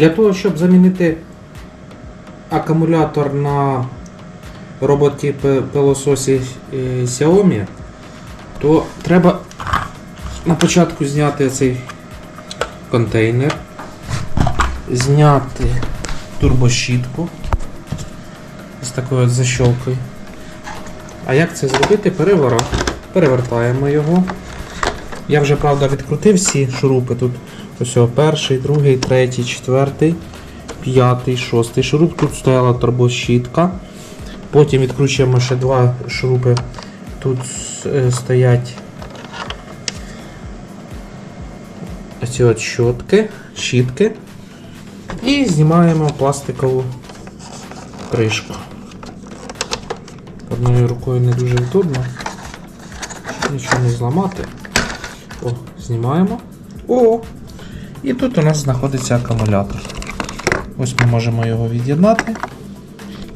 Для того, щоб замінити акумулятор на роботі пилососі е, Xiaomi, то треба на початку зняти цей контейнер, зняти турбощітку з такою от. А як це зробити? Перевора. Перевертаємо його. Я вже, правда, відкрутив всі шурупи. Тут ось перший, другий, третій, четвертий, п'ятий, шостий шуруп. Тут стояла турбощітка. Потім відкручуємо ще два шурупи. Тут е, стоять ці от щотки, щітки. І знімаємо пластикову кришку. Одною рукою не дуже удобно. Нічого не зламати. О, знімаємо. О! І тут у нас знаходиться акумулятор. Ось ми можемо його від'єднати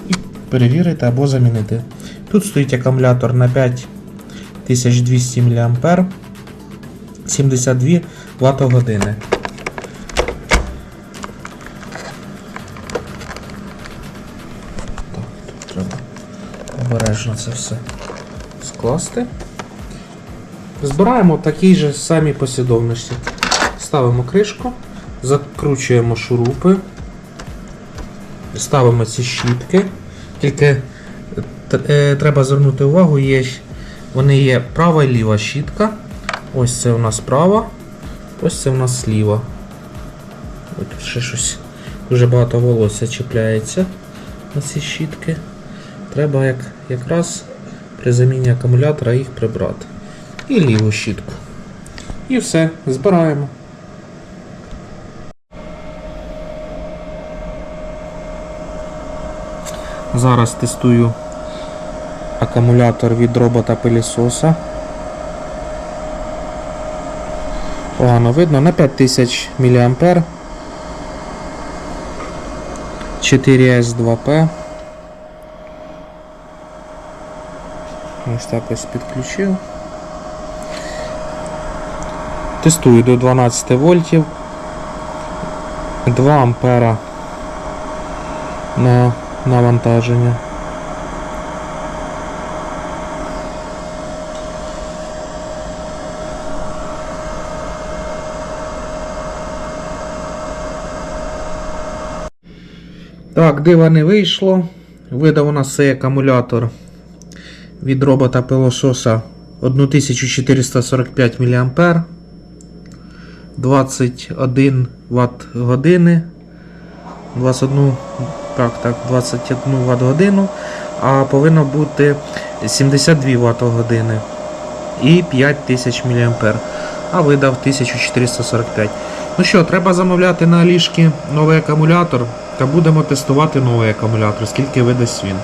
і перевірити або замінити. Тут стоїть акумулятор на 5200 мА 72 Вт години. Так, тут треба обережно це все скласти. Збираємо в такій же самій послідовності. Ставимо кришку, закручуємо шурупи, ставимо ці щітки. Тільки е, треба звернути увагу, є, вони є права і ліва щітка. Ось це у нас права, ось це у нас ліва. Ось тут ще щось дуже багато волосся чіпляється на ці щітки. Треба як, якраз при заміні акумулятора їх прибрати. І ліву щітку. І все, збираємо. Зараз тестую акумулятор від робота пилісоса. Погано видно на 5000 мА. 4S2P. Ось так ось підключив. Тестую до 12 вольтів. 2 ампера на навантаження. Так, дива не вийшло. Видав у нас цей акумулятор від робота пилососа 1445 мА. 21 Вт години. 21, так, так, 21 Вт годину, а повинно бути 72 Вт години і 5000 мА. А видав 1445. Ну що, треба замовляти на ліжки новий акумулятор та будемо тестувати новий акумулятор, скільки видасть він.